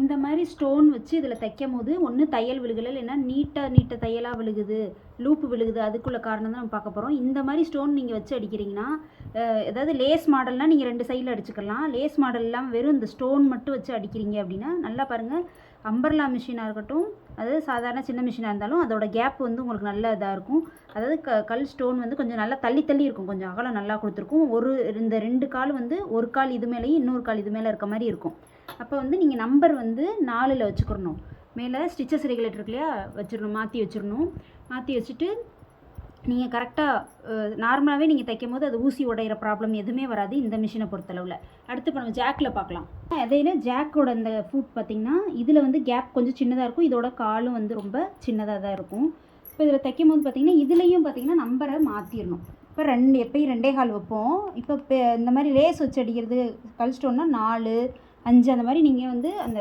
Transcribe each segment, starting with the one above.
இந்த மாதிரி ஸ்டோன் வச்சு இதில் தைக்கும் போது ஒன்று தையல் விழுகலை இல்லைன்னா நீட்டாக நீட்ட தையலாக விழுகுது லூப்பு விழுகுது அதுக்குள்ள காரணம் தான் நம்ம பார்க்க போகிறோம் இந்த மாதிரி ஸ்டோன் நீங்கள் வச்சு அடிக்கிறீங்கன்னா ஏதாவது லேஸ் மாடல்னால் நீங்கள் ரெண்டு சைடில் அடிச்சுக்கலாம். லேஸ் மாடல் இல்லாமல் வெறும் இந்த ஸ்டோன் மட்டும் வச்சு அடிக்கிறீங்க அப்படின்னா நல்லா பாருங்கள் அம்பர்லா மிஷினாக இருக்கட்டும் அதாவது சாதாரண சின்ன மிஷினாக இருந்தாலும் அதோட கேப் வந்து உங்களுக்கு நல்ல இதாக இருக்கும். அதாவது க கல் ஸ்டோன் வந்து கொஞ்சம் நல்லா தள்ளி தள்ளி இருக்கும். கொஞ்சம் அகலம் நல்லா கொடுத்துருக்கும். ஒரு இந்த ரெண்டு கால் வந்து ஒரு கால் இது மேலேயும் இன்னொரு கால் இது மேலே இருக்க மாதிரி இருக்கும். அப்போ வந்து நீங்கள் நம்பர் வந்து நாலில் வச்சுக்கிறணும் மேலே ஸ்டிச்சஸ் ரெகுலேட்டர் இல்லையா வச்சிடணும் மாற்றி வச்சிடணும். மாற்றி வச்சுட்டு நீங்கள் கரெக்டாக நார்மலாகவே நீங்கள் தைக்கும் போது அது ஊசி உடையிற ப்ராப்ளம் எதுவுமே வராது இந்த மிஷினை பொறுத்தளவில். அடுத்து இப்போ நம்ம ஜாக்கில் பார்க்கலாம். அதையில ஜாக்கோட அந்த ஃபுட் பார்த்தீங்கன்னா இதில் வந்து கேப் கொஞ்சம் சின்னதாக இருக்கும். இதோட காலும் வந்து ரொம்ப சின்னதாக தான் இருக்கும். இப்போ இதில் தைக்கும் போது பார்த்தீங்கன்னா இதுலேயும் பார்த்தீங்கன்னா நம்பரை மாற்றிடணும் இப்போ ரெண்டு எப்பயும் ரெண்டே கால் வைப்போம். இப்போ இந்த மாதிரி லேஸ் வச்சு அடிக்கிறது கழிச்சிட்டோன்னா நாலு அஞ்சு அந்த மாதிரி நீங்கள் வந்து அந்த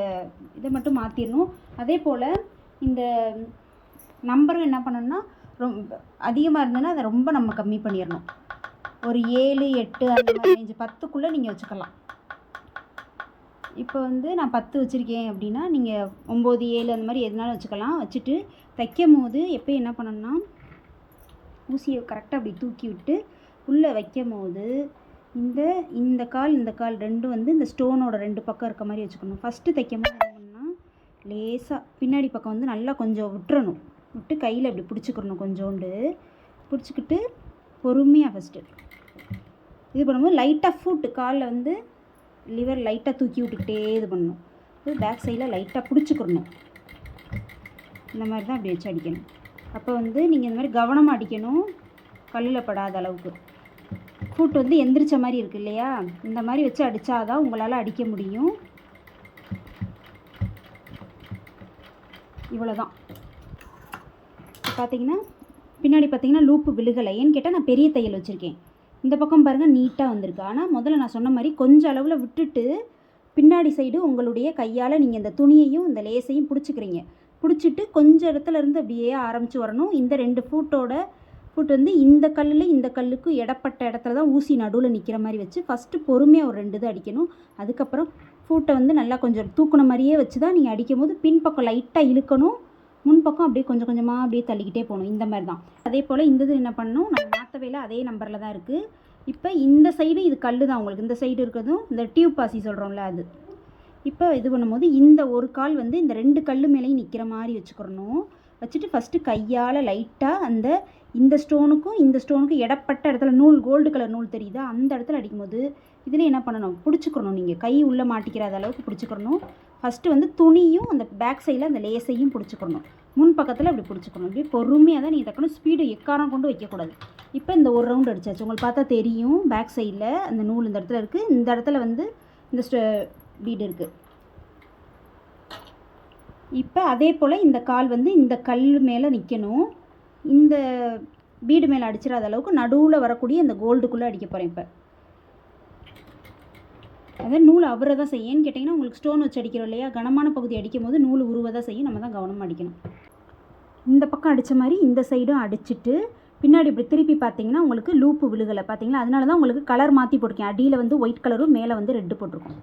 இதை மட்டும் மாற்றிடணும் அதே போல் இந்த நம்பரும் என்ன பண்ணணும்னா ரொம்ப அதிகமாக இருந்ததுன்னா அதை ரொம்ப நம்ம கம்மி பண்ணிடணும் ஒரு ஏழு எட்டு அந்த மாதிரி ரேஞ்சு பத்துக்குள்ளே நீங்கள் வச்சுக்கலாம். இப்போ வந்து நான் பத்து வச்சுருக்கேன் அப்படின்னா நீங்கள் ஒம்பது ஏழு அந்த மாதிரி எதுனாலும் வச்சுக்கலாம். வச்சுட்டு தைக்கும் போது எப்போ என்ன பண்ணணும்னா ஊசியை கரெக்டாக அப்படி தூக்கி விட்டு உள்ளே வைக்கும் போது இந்த இந்த கால் இந்த கால் ரெண்டும் வந்து இந்த ஸ்டோனோட ரெண்டு பக்கம் இருக்க மாதிரி வச்சுக்கணும். ஃபஸ்ட்டு தைக்கும் போது என்ன பண்ணணும்னா லேசாக பின்னாடி பக்கம் வந்து நல்லா கொஞ்சம் விட்டுறணும். விட்டு கையில் அப்படி பிடிச்சிக்கிறணும் கொஞ்சோண்டு. பிடிச்சிக்கிட்டு பொறுமையாக ஃபஸ்ட்டு இது பண்ணும்போது லைட்டாக ஃபுட்டு காலில் வந்து லிவர் லைட்டாக தூக்கி விட்டுக்கிட்டே இது பண்ணணும். இது பேக் சைடில் லைட்டாக பிடிச்சிக்கிறணும். இந்த மாதிரி தான் அப்படி வச்சு அடிக்கணும். அப்போ வந்து நீங்கள் இந்த மாதிரி கவனமாக அடிக்கணும். கல்லில் படாத அளவுக்கு. ஃபுட் வந்து எந்திரிச்ச மாதிரி இருக்கு இல்லையா? இந்த மாதிரி வச்சு அடித்தாதான் உங்களால் அடிக்க முடியும். இவ்வளோதான் பார்த்தீங்கன்னா பின்னாடி பார்த்தீங்கன்னா லூப்பு விழுகலை. ஏன்னு கேட்டால் நான் பெரிய தையல் வச்சுருக்கேன். இந்த பக்கம் பாருங்கள் நீட்டாக வந்திருக்கு. ஆனால் முதல்ல நான் சொன்ன மாதிரி கொஞ்சம் அளவில் விட்டுட்டு பின்னாடி சைடு உங்களுடைய கையால் நீங்கள் இந்த துணியையும் இந்த லேஸையும் பிடிச்சிக்கிறீங்க. பிடிச்சிட்டு கொஞ்சம் இடத்துல இருந்து அப்படியே ஆரம்பித்து வரணும். இந்த ரெண்டு ஃபூட்டோட ஃபுட் வந்து இந்த கல்லில் இந்த கல்லுக்கு இடப்பட்ட இடத்துல தான் ஊசி நடுவில் நிற்கிற மாதிரி வச்சு ஃபஸ்ட்டு பொறுமையாக ஒரு ரெண்டு இது அடிக்கணும். அதுக்கப்புறம் ஃபூட்டை வந்து நல்லா கொஞ்சம் தூக்குன மாதிரியே வச்சு தான் நீங்கள் அடிக்கும் போது பின்பக்கம் லைட்டாக இழுக்கணும். முன்பக்கம் அப்படியே கொஞ்சம் கொஞ்சமாக அப்படியே தள்ளிக்கிட்டே போகணும். இந்த மாதிரி தான். அதே போல் இந்த இது என்ன பண்ணணும்? நம்ம மாற்றவையில் அதே நம்பரில் தான் இருக்குது இப்போ இந்த சைடு இது கல் தான் உங்களுக்கு. இந்த சைடு இருக்கிறதும் இந்த டியூப் பாசி சொல்கிறோம்ல அது. இப்போ இது பண்ணும்போது இந்த ஒரு கால் வந்து இந்த ரெண்டு கல் மேலேயும் நிற்கிற மாதிரி வச்சுக்கிறணும். வச்சுட்டு ஃபஸ்ட்டு கையால் லைட்டாக அந்த இந்த ஸ்டோனுக்கும் இந்த ஸ்டோனுக்கும் இடப்பட்ட இடத்துல நூல் கோல்டு கலர் நூல் தெரியுதா? அந்த இடத்துல அடிக்கும்போது இதில் என்ன பண்ணணும்? பிடிச்சிக்கிறணும் நீங்கள் கை உள்ளே மாட்டிக்கிறாத அளவுக்கு பிடிச்சிக்கிறணும் ஃபஸ்ட்டு வந்து துணியும் அந்த பேக் சைடில் அந்த லேசையும் பிடிச்சிக்கிறணும் முன் பக்கத்தில் அப்படி பிடிச்சிக்கணும். இப்படி பொறுமையாக தான் நீங்கள் தக்கணும். ஸ்பீடு எக்காரம் கொண்டு வைக்கக்கூடாது. இப்போ இந்த ஒரு ரவுண்ட் அடிச்சாச்சு. உங்களுக்கு பார்த்தா தெரியும் பேக் சைடில் அந்த நூல் இந்த இடத்துல இருக்குது இந்த இடத்துல வந்து இந்த பீடு இருக்குது இப்போ அதே போல் இந்த கால் வந்து இந்த கல் மேலே நிற்கணும் இந்த பீடு மேலே அடிச்சிடாத அளவுக்கு நடுவில் வரக்கூடிய இந்த கோல்டுக்குள்ளே அடிக்க போகிறேன் இப்போ. அதான் நூல் அவரை தான் செய்யும்னு கேட்டிங்கன்னா உங்களுக்கு ஸ்டோன் வச்சு அடிக்கிறோம் இல்லையா? கனமான பகுதி அடிக்கும் போது நூல் உருவ தான் செய்யும். நம்ம தான் கவனமாக அடிக்கணும். இந்த பக்கம் அடித்த மாதிரி இந்த சைடும் அடிச்சிட்டு பின்னாடி இப்படி திருப்பி பார்த்தீங்கன்னா உங்களுக்கு லூப்பு விழுகலை. பார்த்தீங்களா? அதனால தான் உங்களுக்கு கலர் மாற்றி போட்டிருக்கேன். அடியில் வந்து ஒயிட் கலரும் மேலே வந்து ரெட்டு போட்டிருக்கோம்.